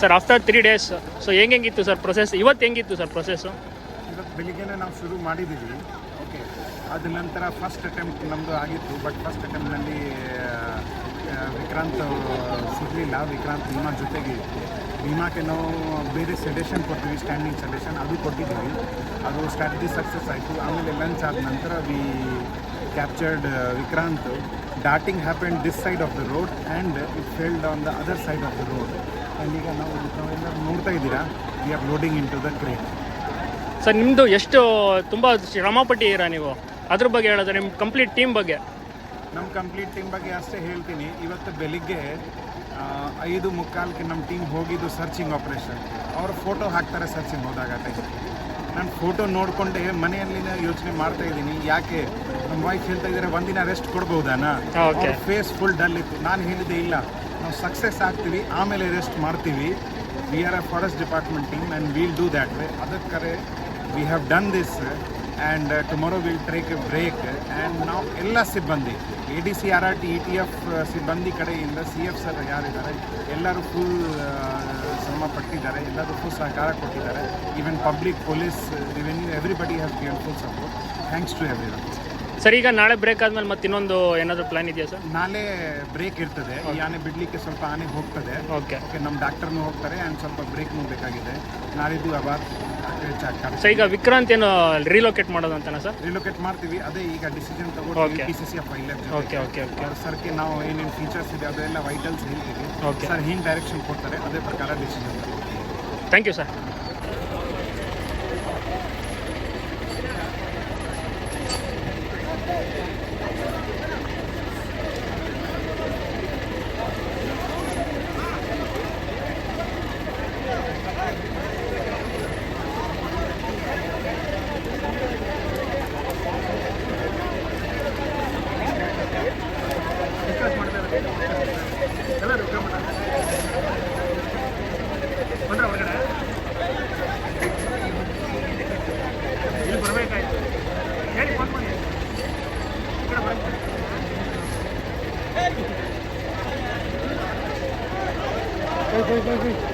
Sir after three days so ಹೆಂಗೆ ಹೆಂಗಿತ್ತು sir process ಇವತ್ತು ಹೆಂಗಿತ್ತು ಸರ್ ಪ್ರೊಸೆಸ್ಸು ಇವತ್ತು ಬೆಳಿಗ್ಗೆನೇ ನಾವು ಶುರು ಮಾಡಿದ್ದೀವಿ. ಓಕೆ ಅದ ನಂತರ ಫಸ್ಟ್ ಅಟೆಂಪ್ಟ್ ನಮ್ಮದು ಆಗಿತ್ತು ಬಟ್ ಫಸ್ಟ್ ಅಟೆಂಪ್ಟ್ನಲ್ಲಿ ವಿಕ್ರಾಂತ್ ಸಿಗಲಿಲ್ಲ. ವಿಕ್ರಾಂತ್ ಭೀಮಾ ಜೊತೆಗೆ ಇತ್ತು. ಭೀಮಾಕ್ಕೆ ನಾವು ಬೇರೆ ಸಜೆಷನ್ ಕೊಡ್ತೀವಿ ಸ್ಟ್ಯಾಂಡಿಂಗ್ ಸಜೆಷನ್ ಅದು ಕೊಟ್ಟಿದ್ದೀವಿ. ಅದು ಸ್ಟ್ರಾಟಜಿ ಸಕ್ಸಸ್ ಆಯಿತು. ಆಮೇಲೆ ಲಂಚ್ ಆದ ನಂತರ we captured Vikrant darting happened this side of the road and it failed on the other side of the road and ಈಗ ನಾವು ತಾವೆಲ್ಲ ನೋಡ್ತಾ ಇದ್ದೀರಾ? We are loading into the crane sir ನಿಮ್ಮದು ಎಷ್ಟು ತುಂಬ ಶ್ರಮಪಟ್ಟಿ ಪಟ್ಟಿದ್ದೀರಾ ನೀವು? ಅದ್ರ ಬಗ್ಗೆ ಹೇಳಿದ್ರೆ ನಿಮ್ಮ ಕಂಪ್ಲೀಟ್ ಟೀಮ್ ಬಗ್ಗೆ. ನಮ್ಮ ಕಂಪ್ಲೀಟ್ ಟೀಮ್ ಬಗ್ಗೆ ಅಷ್ಟೇ ಹೇಳ್ತೀನಿ. ಇವತ್ತು ಬೆಳಿಗ್ಗೆ ಆ, ಐದು ಮುಕ್ಕಾಲ್ಗೆ ನಮ್ಮ ಟೀಮ್ ಹೋಗಿದ್ದು ಸರ್ಚಿಂಗ್ ಆಪ್ರೇಷನ್ ಅವರು ಫೋಟೋ ಹಾಕ್ತಾರೆ ಸರ್ಚಿಂಗ್ ಹೋದಾಗ ಟೈಮ್ ನಾನು ಫೋಟೋ ನೋಡಿಕೊಂಡೆ ಮನೆಯಲ್ಲಿನ ಯೋಚನೆ ಮಾಡ್ತಾ ಇದ್ದೀನಿ. ಯಾಕೆ? ನಮ್ಮ ವೈಫ್ ಹೇಳ್ತಾ ಇದ್ದಾರೆ ಒಂದಿನ ರೆಸ್ಟ್ ಕೊಡ್ಬೋದಾನ. ಫೇಸ್ ಫುಲ್ ಡಲ್ ಇತ್ತು. ನಾನು ಹೇಳಿದ್ದೆ ಇಲ್ಲ. ನಾವು ಸಕ್ಸಸ್ ಆಗ್ತೀವಿ ಆಮೇಲೆ ರೆಸ್ಟ್ ಮಾಡ್ತೀವಿ. We are a forest department team and will do that way ಅದಕ್ಕೆ we have done this and tomorrow will take a break and ನಾವು ಎಲ್ಲ ಸಿಬ್ಬಂದಿ A D C R R T E T F ಸಿಬ್ಬಂದಿ ಕಡೆಯಿಂದ C F sir ಯಾರಿದ್ದಾರೆ, ಎಲ್ಲರೂ full ಶ್ರಮ ಪಟ್ಟಿದ್ದಾರೆ, ಎಲ್ಲರೂ ಫುಲ್ ಸಹಕಾರ ಕೊಟ್ಟಿದ್ದಾರೆ. Even public police even everybody has given full support thanks to every sir ಈಗ ನಾಳೆ ಬ್ರೇಕ್ ಆದ್ಮೇಲೆ ಮತ್ತೆ ಇನ್ನೊಂದು ಏನಾದರೂ ಪ್ಲಾನ್ ಇದೆಯಾ ಸರ್? ನಾಳೆ ಬ್ರೇಕ್ ಇರ್ತದೆ. ಈ ಆನೆ ಬಿಡಲಿಕ್ಕೆ ಸ್ವಲ್ಪ ಆನೆ ಹೋಗ್ತದೆ. ಓಕೆ ಓಕೆ ನಮ್ಮ ಡಾಕ್ಟರ್ನು ಹೋಗ್ತಾರೆ ಆ್ಯಂಡ್ ಸ್ವಲ್ಪ ಬ್ರೇಕ್ ಬೇಕಾಗಿದೆ ನಾಳಿದ್ದು ಅವಾಗ ಸರ್ ಈಗ ವಿಕ್ರಾಂತ್ ಏನು ರಿಲೋಕೇಟ್ ಮಾಡೋದು ಅಂತನಾ ಸರ್? ರಿಲೊಕೇಟ್ ಮಾಡ್ತೀವಿ. ಅದೇ ಈಗ ಡಿಸಿಷನ್ ತಗೊಂಡು Okay. P C C F okay okay okay ಸರ್ಗೆ ನಾವು ಏನೇನು ಫೀಚರ್ಸ್ ಇದೆ ಅದೆಲ್ಲ ವೈಟಲ್ಸ್ ಹೇಳ್ತೀವಿ Okay. ಸರ್ ಹಿಂಗೆ ಡೈರೆಕ್ಷನ್ ಕೊಡ್ತಾರೆ. ಅದೇ ಪ್ರಕಾರ decision thank you sir Go, go, go, go.